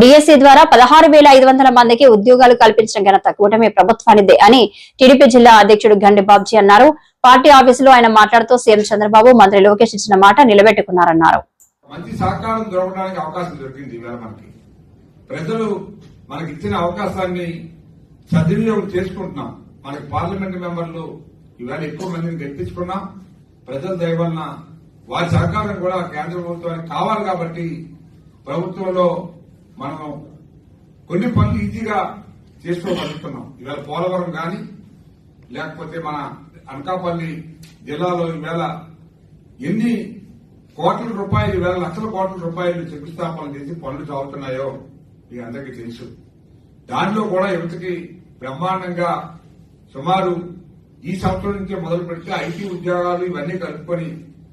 DSC ద్వారా పదహారు వేల ఐదు వందల మందికి ఉద్యోగాలు కల్పించిన ఘనత. కూటమి ప్రభుత్వానిదే అని టీడీపీ జిల్లా అధ్యక్షుడు గండి బాబ్జీ అన్నారు. పార్టీ ఆఫీసులో ఆయన మాట్లాడుతూ సీఎం చంద్రబాబు మంత్రి లోకేష్ ఇచ్చిన మాట నిలబెట్టుకున్నారన్నారు. మంచి సహకారం దొరకడానికి అవకాశం దొరికింది మనకి. ప్రజలు మనకి ఇచ్చిన అవకాశాన్ని సద్వినియోగం చేసుకుంటున్నాం. మనకి పార్లమెంట్ మెంబర్లు ఇవాళ ఎక్కువ మందిని గెలిపించుకున్నాం. ప్రజల దయవలన వారి సహకారం కూడా కేంద్ర ప్రభుత్వానికి కావాలి కాబట్టి ప్రభుత్వంలో మనం కొన్ని పనులు ఈజీగా చేసుకోగలుగుతున్నాం ఇవాళ పోలవరం కానీ లేకపోతే మన అనకాపల్లి జిల్లాలో ఈవేళ ఎన్ని కోట్ల రూపాయలు వేల లక్షల కోట్ల రూపాయలు శంకుస్థాపన చేసి పనులు సాగుతున్నాయో మీ అందరికీ తెలుసు. దానిలో కూడా యువతకి బ్రహ్మాండంగా సుమారు ఈ సంవత్సరం నుంచే మొదలు పెడితే ఐటీ ఉద్యోగాలు ఇవన్నీ కలుపుకొని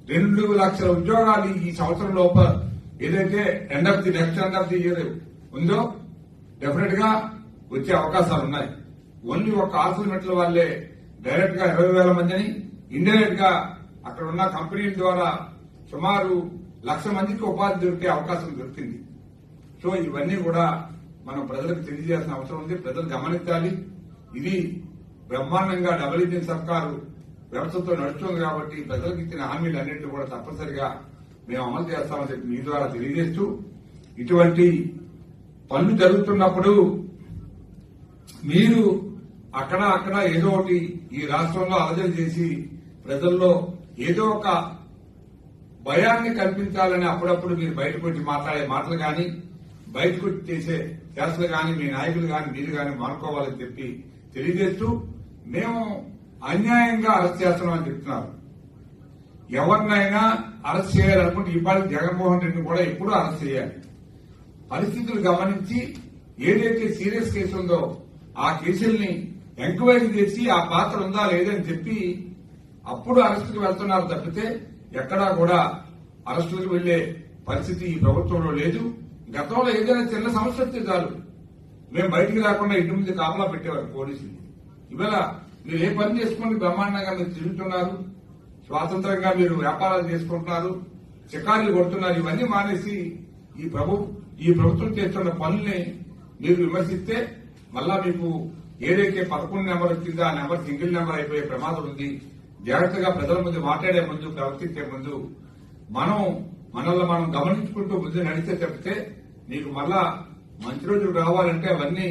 రెండు లక్షల ఉద్యోగాలు ఈ సంవత్సరం లోపల ఏదైతే end of the next end of the year ఉందో డెఫినెట్గా వచ్చే అవకాశాలు ఉన్నాయి. ఓన్లీ ఒక ఆర్సల్మెంట్ల వాళ్ళే డైరెక్ట్గా ఇరవై వేల మందిని ఇండైరెక్ట్గా అక్కడ ఉన్న కంపెనీల ద్వారా సుమారు లక్ష మందికి ఉపాధి దొరికే అవకాశం దొరికింది. సో ఇవన్నీ కూడా మనం ప్రజలకు తెలియజేయాల్సిన అవసరం ఉంది. ప్రజలు గమనించాలి. ఇది బ్రహ్మాండంగా డబుల్ ఇంజిన్ సర్కారు వ్యవస్థతో నడుస్తుంది కాబట్టి ప్రజలకు ఇచ్చిన హామీలు అన్నింటినీ కూడా తప్పనిసరిగా మేము అమలు చేస్తామని చెప్పి మీ ద్వారా తెలియజేస్తూ ఇటువంటి పనులు జరుగుతున్నప్పుడు మీరు అక్కడ అక్కడ ఏదో ఒకటి ఈ రాష్ట్రంలో అలజడి చేసి ప్రజల్లో ఏదో ఒక భయాన్ని కల్పించాలని అప్పుడప్పుడు మీరు బయటకు వచ్చి మాట్లాడే మాటలు కానీ బయటకు చేసే చేతలు కానీ మీ నాయకులు కానీ మీరు కానీ మానుకోవాలని చెప్పి తెలియజేస్తూ మేము అన్యాయంగా అరెస్ట్ చేస్తున్నామని చెప్తున్నారు. ఎవరినైనా అరెస్ట్ చేయాలనుకుంటే ఇవాళ జగన్మోహన్ రెడ్డిని కూడా ఎప్పుడూ అరెస్ట్ చేయాలి. పరిస్థితులు గమనించి ఏదైతే సీరియస్ కేసు ఉందో ఆ కేసుల్ని ఎంక్వైరీ చేసి ఆ పాత్ర ఉందా లేదని చెప్పి అప్పుడు అరెస్టుకు వెళ్తున్నారు తప్పితే ఎక్కడా కూడా అరెస్టులకు వెళ్ళే పరిస్థితి ఈ ప్రభుత్వంలో లేదు. గతంలో ఏదైనా చిన్న సమస్య వస్తే చాలు. మేము బయటికి రాకుండా ఇంటి ముందు కాపలా పెట్టేవారు పోలీసులు. ఇవాళ మీరు ఏ పని చేసుకుని బ్రహ్మాండంగా మీరు తిరుగుతున్నారు. స్వాతంత్రంగా మీరు వ్యాపారాలు చేసుకుంటున్నారు చికారీలు కొడుతున్నారు ఇవన్నీ మానేసి ఈ ప్రభు ఈ ప్రభుత్వం చేస్తున్న పనుల్ని మీరు విమర్శిస్తే మళ్ళా మీకు ఏదైతే పదకొండు నెంబర్ వచ్చిందో ఆ నెంబర్ సింగిల్ నెంబర్ అయిపోయే ప్రమాదం ఉంది. జాగ్రత్తగా ప్రజల ముందు మాట్లాడే ముందు ప్రవర్తించే ముందు మనం మనల్ని మనం గమనించుకుంటూ ముందు నడిస్తే తప్పితే మీకు మళ్ళా మంచి రోజులు రావాలంటే అవన్నీ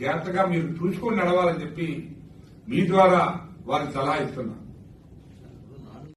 జాగ్రత్తగా మీరు చూసుకొని నడవాలని చెప్పి మీ ద్వారా వారికి సలహా ఇస్తున్నాం